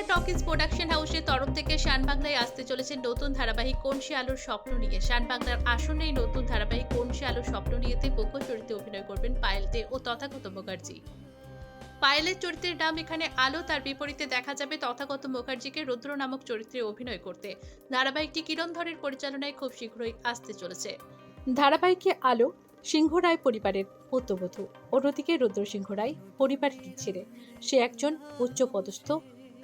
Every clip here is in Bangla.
বাংলা টকিজ প্রোডাকশন হাউসের তরফ থেকে শান বাংলায় আসতে চলেছে নতুন ধারাবাহিক কনসি আলোর স্বপ্ন নিয়ে। শান বাংলার আসন্ন এই নতুন ধারাবাহিক কনসি আলোর স্বপ্ন নিয়েতে পক্ষ চরিত্রে অভিনয় করবেন পায়েল দে ও তথাগত মুখার্জি। পায়েলের চরিত্রের নাম এখানে আলো, তার বিপরীতে দেখা যাবে তথাগত মুখার্জিকে রুদ্র নামক চরিত্রে অভিনয় করতে। ধারাবাহিকটি কিরণ ধরের পরিচালনায় খুব শীঘ্রই আসতে চলেছে। ধারাবাহিকে আলো, সিংহ রায় পরিবারের পুত্রবধূ, অন্যদিকে রুদ্র সিংহ রায় পরিবারের ছেলে। সে একজন উচ্চপদস্থ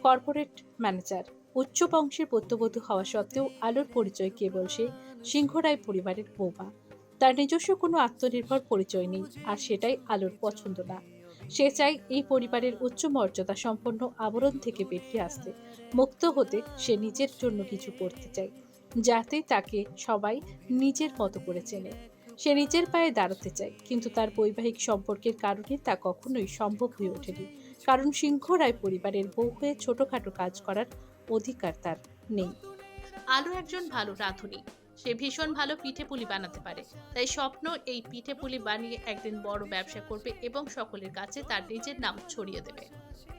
কর্পোরেট ম্যানেজার। উচ্চ বংশের পুত্রবধূ হওয়া সত্ত্বেও আলোর পরিচয় কেবল সে সিংহ রায় পরিবারের বৌমা। তার নিজস্ব কোনো আত্মনির্ভর পরিচয় নেই, আর সেটাই আলোর পছন্দ না। সে চায় এই পরিবারের উচ্চ মর্যাদা সম্পন্ন আবরণ থেকে বেরিয়ে আসতে, মুক্ত হতে সে নিজের জন্য কিছু করতে চায়, যাতে তাকে সবাই নিজের মতো করে চেনে। সে নিজের পায়ে দাঁড়াতে চায়, কিন্তু তার বৈবাহিক সম্পর্কের কারণে তা কখনোই সম্ভব হয়ে ওঠেনি। কারণ সিংহ রায় পরিবারের বউ হয়ে ছোটখাটো কাজ করার অধিকার তার নেই। আলো একজন ভালো রাঁধুনি। সে ভীষণ ভালো পিঠে পুলি বানাতে পারে। তাই স্বপ্ন এই পিঠে পুলি বানিয়ে একদিন বড় ব্যবসা করবে এবং সকলের কাছে তার নিজের নাম ছড়িয়ে দেবে।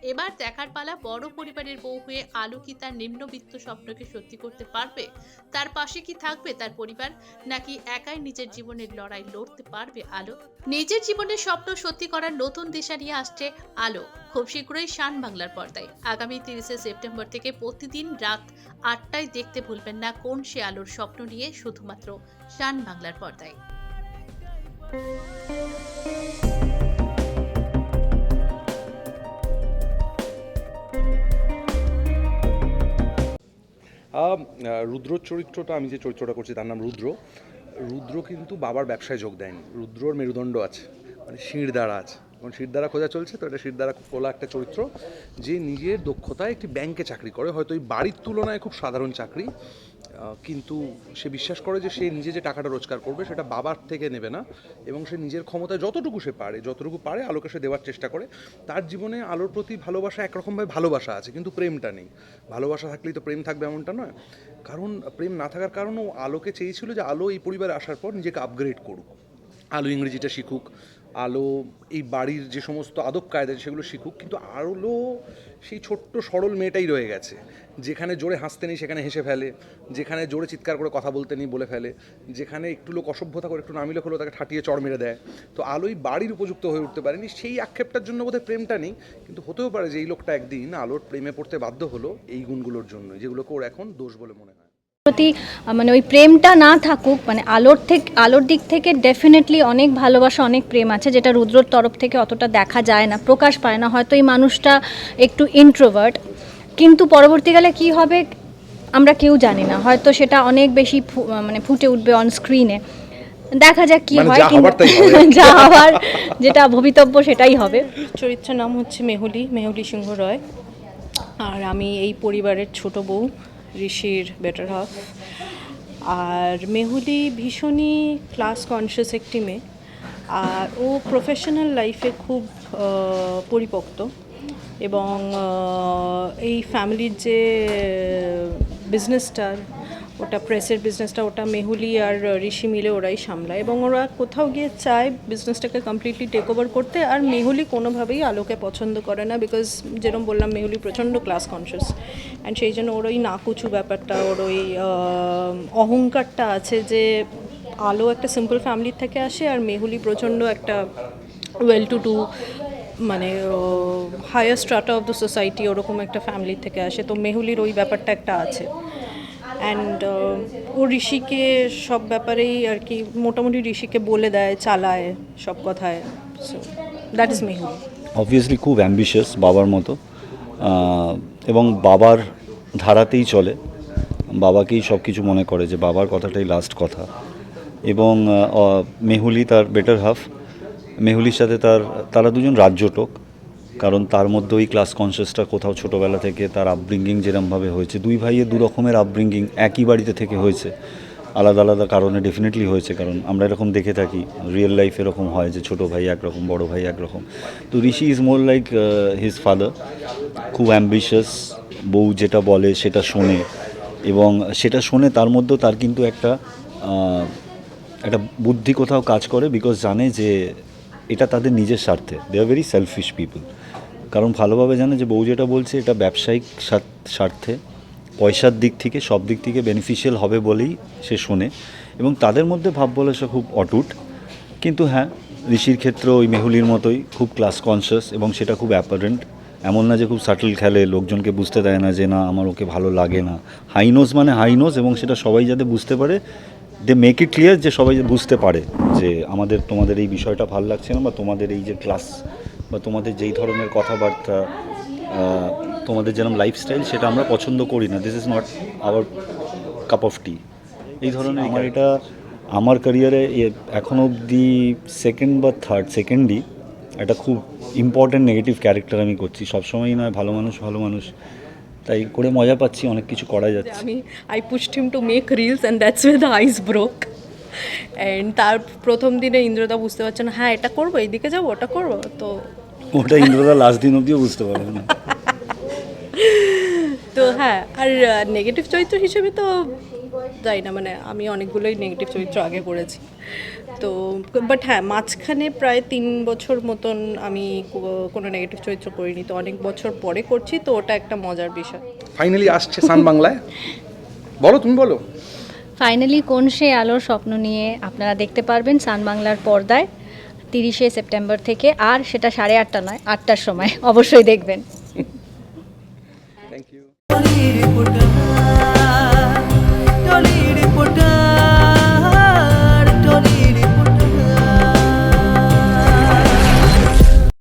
এবার দেখার পালা বড় পরিবারের বউ হয়ে আলো কি তার নিম্নবিত্ত স্বপ্নকে সত্যি করতে পারবে? তার পাশে কি থাকবে তার পরিবার? নাকি একাই নিজের জীবনের লড়াই লড়তে পারবে আলো? নিজের জীবনের স্বপ্ন সত্যি করার নতুন দিশা নিয়ে আসছে আলো। খুব শীঘ্রই শান বাংলার পর্দায়। আগামী তিরিশে সেপ্টেম্বর থেকে প্রতিদিন রাত আটটায় দেখতে ভুলবেন না কোন সে আলোর স্বপ্ন নিয়ে শুধুমাত্র শান বাংলার পর্দায়। রুদ্র চরিত্রটা আমি যে চরিত্রটা করছি তার নাম রুদ্র। রুদ্র কিন্তু বাবার ব্যবসায় যোগ দেয়নি। রুদ্রর মেরুদণ্ড আছে মানে শিরদাঁড়া আছে। এবং শিরদারা খোঁজা চলছে, তো এটা শিরদারা খোলা একটা চরিত্র যে নিজের দক্ষতায় একটি ব্যাংকে চাকরি করে। হয়তো এই বাড়ির তুলনায় খুব সাধারণ চাকরি। কিন্তু সে বিশ্বাস করে যে সে নিজে যে টাকাটা রোজগার করবে সেটা বাবার থেকে নেবে না এবং সে নিজের ক্ষমতায় যতটুকু সে পারে, যতটুকু পারে আলোকে সে দেওয়ার চেষ্টা করে। তার জীবনে আলোর প্রতি ভালোবাসা একরকমভাবে ভালোবাসা আছে, কিন্তু প্রেমটা নেই। ভালোবাসা থাকলেই তো প্রেম থাকবে এমনটা নয়। কারণ প্রেম না থাকার কারণও আলোকে চেয়েছিল যে আলো এই পরিবারে আসার পর নিজেকে আপগ্রেড করুক। আলো ইংরেজিটা শিখুক, আলো এই বাড়ির যে সমস্ত আদব কায়দা সেগুলো শিখুক, কিন্তু আলো সেই ছোট্ট সরল মেয়েটাই রয়ে গেছে। যেখানে জোরে হাসতে নেই, সেখানে হেসে ফেলে। যেখানে জোরে চিৎকার করে কথা বলতে নেই বলে ফেলে। যেখানে একটু লোক অসভ্যতা করে একটু নামিলে হলো তাকে ঠাটিয়ে চড় মেরে দেয়। তো আলোই বাড়ির উপযুক্ত হয়ে উঠতে পারেনি। সেই আক্ষেপটার জন্য বোধহয় প্রেমটা নেই, কিন্তু হতেও পারে যে এই লোকটা একদিন আলোর প্রেমে পড়তে বাধ্য হলো এই গুণগুলোর জন্য যেগুলোকে ওর এখন দোষ বলে মনে হয়। প্রতি মানে ওই প্রেমটা না থাকুক মানে আলোর থেকে, আলোর দিক থেকে ডেফিনেটলি অনেক ভালোবাসা, অনেক প্রেম আছে, যেটা রুদ্রর তরফ থেকে অতটা দেখা যায় না, প্রকাশ পায় না। হয়তো এই মানুষটা একটু ইন্ট্রোভার্ট কিন্তু পরবর্তীকালে কি হবে আমরা কেউ জানি না। হয়তো সেটা অনেক বেশি ফু- মানে ফুটে উঠবে অন স্ক্রিনে দেখা যাক কি মানে হয়। যা হওয়ার যেটা ভবিতব্য সেটাই হবে। চরিত্রের নাম হচ্ছে মেহুলি মেহুলি সিংহ রয়। আর আমি এই পরিবারের ছোট বউ ঋষির বেটার হাফ আর মেহুলি ভীষণই ক্লাস কনসিয়াস একটি মেয়ে। আর ও প্রফেশনাল লাইফে খুব পরিপক্ত। এবং এই ফ্যামিলির যে বিজনেসটা ওটা প্রেসের বিজনেসটা ওটা মেহুলি আর ঋষি মিলে ওরাই সামলায় এবং ওরা কোথাও গিয়ে চায় বিজনেসটাকে কমপ্লিটলি টেক ওভার করতে আর মেহুলি কোনোভাবেই আলোকে পছন্দ করে না বিকজ যেরকম বললাম, মেহুলি প্রচণ্ড ক্লাস কনসিয়াস অ্যান্ড সেই জন্য ওর ওই নাকুচু ব্যাপারটা, ওর ওই অহংকারটা আছে যে আলো একটা সিম্পল ফ্যামিলির থেকে আসে আর মেহুলি প্রচণ্ড একটা ওয়েল টু ডু মানে higher strata of the society ওরকম একটা ফ্যামিলি থেকে আসে। তো মেহুলির ওই ব্যাপারটা একটা আছে। অ্যান্ড ও ঋষিকে সব ব্যাপারেই আর কি মোটামুটি ঋষিকে বলে দেয়, চালায় সব কথায়। So that is Mehuli. Obviously খুব অ্যাম্বিশিয়াস বাবার মতো। এবং বাবার ধারাতেই চলে। বাবাকেই সব কিছু মনে করে যে বাবার কথাটাই লাস্ট কথা। এবং মেহুলি তার বেটার হাফ মেহুলির সাথে তার, তারা দুজন রাজ্যটোক কারণ তার মধ্যে ওই ক্লাস কনসিয়াসটা কোথাও ছোটোবেলা থেকে তার আপব্রিঙ্গিং যেরমভাবে হয়েছে, দুই ভাইয়ের দু রকমের আপব্রিঙ্গিং একই বাড়িতে থেকে হয়েছে, আলাদা আলাদা কারণে ডেফিনেটলি হয়েছে, কারণ আমরা এরকম দেখে থাকি রিয়েল লাইফ এরকম হয় যে ছোটো ভাই একরকম, বড় ভাই একরকম। তো Rishi is more like his father খুব অ্যাম্বিশিয়াস বউ যেটা বলে সেটা শোনে, এবং সেটা শোনে তার মধ্যেও তার কিন্তু একটা একটা বুদ্ধি কোথাও কাজ করে বিকজ জানে যে এটা তাদের নিজের স্বার্থে। They are very selfish people কারণ ভালোভাবে জানে যে বউ যেটা বলছে, এটা ব্যবসায়িক স্বার্থ- পয়সার দিক থেকে, সব দিক থেকে বেনিফিশিয়াল হবে বলেই সে শোনে। এবং তাদের মধ্যে ভাব বলাসা খুব অটুট। কিন্তু হ্যাঁ ঋষির ক্ষেত্রে ওই মেহুলির মতোই খুব ক্লাস কনসিয়াস এবং সেটা খুব অ্যাপারেন্ট এমন না যে খুব সাটল খেলে, লোকজনকে বুঝতে দেয় না যে না, আমার ওকে ভালো লাগে না। হাইনোজ মানে হাইনোজ এবং সেটা সবাই যাতে বুঝতে পারে দে মেক ইট ক্লিয়ার যে সবাই বুঝতে পারে যে আমাদের, তোমাদের এই বিষয়টা ভালো লাগছে না বা তোমাদের এই যে ক্লাস বা তোমাদের যেই ধরনের কথাবার্তা তোমাদের যেরকম লাইফস্টাইল সেটা আমরা পছন্দ করি না। This is not our cup of tea এই ধরনের আমার এটা, আমার ক্যারিয়ারে এখনও অবধি সেকেন্ড বা থার্ড সেকেন্ডই একটা খুব ইম্পর্ট্যান্ট নেগেটিভ ক্যারেক্টার আমি করছি। সবসময়ই নয়, ভালো মানুষ ভালো মানুষ। তাই করে মজা পাচ্ছি অনেক কিছু করা যাচ্ছে। আমি I pushed him to make reels and that's way the ice broke and তার প্রথম দিনে ইন্দ্রদা বুঝতে পারছেন হ্যাঁ এটা করব এইদিকে যাব ওটা করব তো ওটা ইন্দ্রদা লাস্ট দিন অব্দিও বুঝতে পারবে না। তো হ্যাঁ আর নেগেটিভ চরিত্র হিসেবে তো যাই না মানে আমি অনেকগুলোই নেগেটিভ চরিত্র আগে করেছি। তো বাট হ্যাঁ মাঝখানে প্রায় তিন বছর মতন আমি কোনো নেগেটিভ চরিত্র করিনি। তো অনেক বছর পরে করছি তো ওটা একটা মজার বিষয়। ফাইনালি আসছে সান বাংলায়? বলো তুমি বলো। ফাইনালি কোন সে আলোর স্বপ্ন নিয়ে আপনারা দেখতে পারবেন সান বাংলার পর্দায় তিরিশে সেপ্টেম্বর থেকে আর সেটা সাড়ে আটটা নয় আটটার সময় অবশ্যই দেখবেন। diri pun